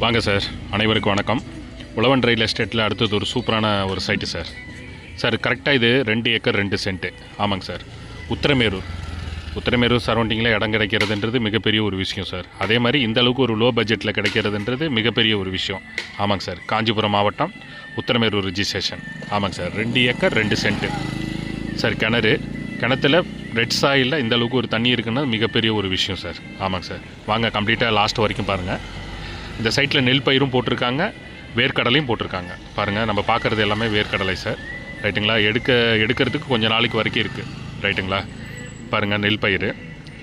வாங்க சார் அனைவருக்கும் வணக்கம். உழவன் ரயில் எஸ்டேட்டில் அடுத்தது ஒரு சூப்பரான ஒரு சைட்டு சார். சார் கரெக்டாக இது ரெண்டு ஏக்கர் ரெண்டு சென்ட்டு ஆமாங்க சார். உத்தரமேரூர். உத்திரமேரூர் சரௌண்டிங்கில் இடம் கிடைக்கிறதுன்றது மிகப்பெரிய ஒரு விஷயம் சார். அதே மாதிரி இந்த அளவுக்கு ஒரு லோ பட்ஜெட்டில் கிடைக்கிறதுன்றது மிகப்பெரிய ஒரு விஷயம். ஆமாங்க சார். காஞ்சிபுரம் மாவட்டம் உத்தரமேரூர் ரிஜிஸ்ட்ரேஷன் ஆமாங்க சார். ரெண்டு ஏக்கர் ரெண்டு சென்ட்டு சார் கிணறு. கிணத்துல ரெட் சாயிலில் இந்த அளவுக்கு ஒரு தண்ணி இருக்குன்னா மிகப்பெரிய ஒரு விஷயம் சார். ஆமாங்க சார். வாங்க கம்ப்ளீட்டாக லாஸ்ட் வரைக்கும் பாருங்கள் இந்த சைட்டில் நெல் பயிரும் போட்டிருக்காங்க வேர்க்கடலையும் போட்டிருக்காங்க. பாருங்கள் நம்ம பார்க்குறது எல்லாமே வேர்க்கடலை சார். ரைட்டுங்களா? எடுக்க எடுக்கிறதுக்கு கொஞ்சம் நாளைக்கு வரைக்கும் இருக்குது ரைட்டுங்களா? பாருங்கள் நெல் பயிர்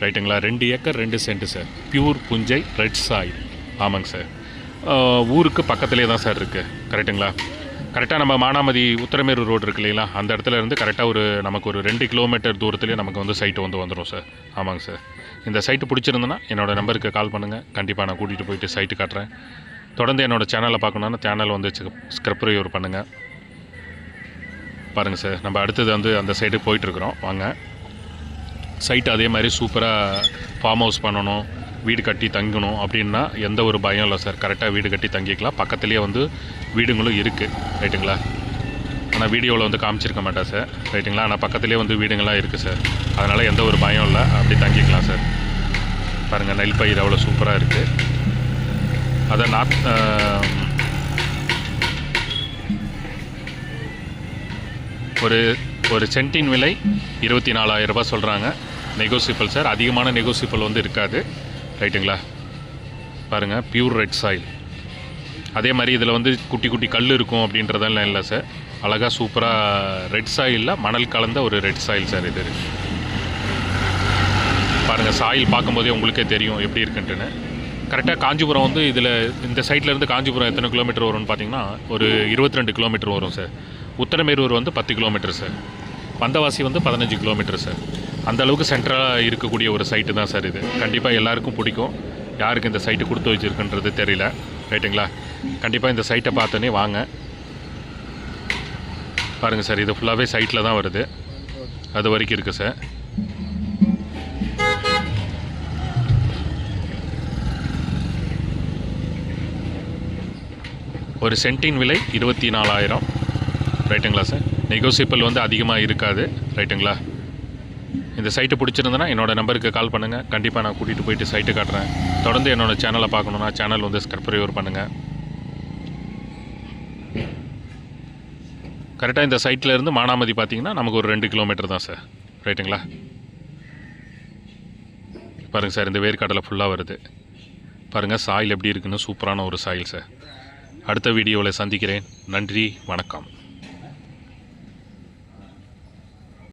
ரைட்டுங்களா? ரெண்டு ஏக்கர் ரெண்டு சென்ட் சார். பியூர் புஞ்சை ரெட் சாயில். ஆமாங்க சார். ஊருக்கு பக்கத்துலேயே தான் சார் இருக்குது கரெக்ட்டுங்களா? கரெக்டாக நம்ம மானாமதி உத்தரமேரூர் ரோடு இருக்கு இல்லைங்களா? அந்த இடத்துல இருந்து கரெக்டாக ஒரு நமக்கு ஒரு ரெண்டு கிலோமீட்டர் தூரத்துலேயே நமக்கு வந்து சைட்டு வந்து வந்துடும் சார். ஆமாங்க சார். இந்த சைட்டு பிடிச்சிருந்தேன்னா என்னோடய நம்பருக்கு கால் பண்ணுங்கள் கண்டிப்பாக நான் கூட்டிகிட்டு போயிட்டு சைட்டு காட்டுறேன். தொடர்ந்து என்னோடய சேனலை பார்க்கணுன்னா சேனல் வந்து ஸ்க்ரப் ரிவ்யூ பண்ணுங்கள் பாருங்கள் சார். நம்ம அடுத்தது வந்து அந்த சைடு போயிட்டுருக்குறோம் வாங்க. சைட் அதே மாதிரி சூப்பராக ஃபார்ம் ஹவுஸ் பண்ணணும். வீடு கட்டி தங்கணும் அப்படின்னா எந்த ஒரு பயம் இல்லை சார். கரெக்டாக வீடு கட்டி தங்கிக்கலாம். பக்கத்துலேயே வந்து வீடுங்களும் இருக்குது ரைட்டுங்களா ஆனால் வீடியோவில் வந்து காமிச்சிருக்க மாட்டேன் சார். ரைட்டுங்களா ஆனால் பக்கத்துலேயே வந்து வீடுங்கள்லாம் இருக்குது சார். அதனால் எந்த ஒரு பயம் இல்லை. அப்படி தங்கிக்கலாம் சார். பாருங்கள் நெல் பயிர் அவ்வளோ சூப்பராக இருக்குது அதை நான் ஒரு ஒரு சென்ட்டின் விலை இருபத்தி நாலாயிரம் ரூபாய் சொல்கிறாங்க நெகோசியபிள் சார் அதிகமான நெகோசியபிள் வந்து இருக்காது. ரைட்டுங்களா? பாருங்கள் பியூர் ரெட் சாயில் அதே மாதிரி இதில் வந்து குட்டி குட்டி கல் இருக்கும் அப்படின்றதெல்லாம் இல்லை சார் அழகாக சூப்பராக ரெட் சாயிலில் மணல் கலந்த ஒரு ரெட் சாயில் சார் இது. பாருங்கள் சாயில் பார்க்கும்போதே உங்களுக்கே தெரியும் எப்படி இருக்குன்ட்டுன்னு. கரெக்டாக காஞ்சிபுரம் வந்து இதில் இந்த சைட்லேருந்து காஞ்சிபுரம் எத்தனை கிலோமீட்டர் வரும்னு பார்த்தீங்கன்னா ஒரு இருபத்தி ரெண்டு கிலோமீட்டர் வரும் சார் உத்தரமேரூர் வந்து பத்து கிலோமீட்டர் சார் வந்தவாசி வந்து பதினஞ்சு கிலோமீட்டர் சார் அந்த அளவுக்கு சென்ட்ரலாக இருக்கக்கூடிய ஒரு சைட்டு தான் சார் இது. கண்டிப்பாக எல்லாருக்கும் பிடிக்கும். யாருக்கு இந்த சைட்டு கொடுத்து வச்சிருக்குன்றது தெரியல. ரைட்டுங்களா கண்டிப்பாக இந்த சைட்டை பார்த்தோன்னே வாங்க. பாருங்கள் சார் இது ஃபுல்லாகவே சைட்டில் தான் வருது. அது வரைக்கும் இருக்குது சார் ஒரு சென்ட்டின் விலை இருபத்தி நாலாயிரம். ரைட்டுங்களா சார் நெகோசியபிள் வந்து அதிகமாக இருக்காது. ரைட்டுங்களா இந்த சைட்டு பிடிச்சிருந்தனா என்னோடய நம்பருக்கு கால் பண்ணுங்கள் கண்டிப்பாக நான் கூட்டிகிட்டு போயிட்டு சைட்டு காட்டுறேன். தொடர்ந்து என்னோடய சேனலை பார்க்கணுன்னா சேனல் வந்து ஸ்கர்பரிவர் பண்ணுங்கள் கரெக்டாக இந்த சைட்டில் இருந்து மானாமதி பார்த்தீங்கன்னா நமக்கு ஒரு ரெண்டு கிலோமீட்டர் தான் சார் ரைட்டுங்களா பாருங்கள் சார் இந்த வேர்க்கடலை ஃபுல்லாக வருது. பாருங்கள் சாயில் எப்படி இருக்குன்னு சூப்பரான ஒரு சாயில் சார் அடுத்த வீடியோவில் சந்திக்கிறேன். நன்றி வணக்கம்.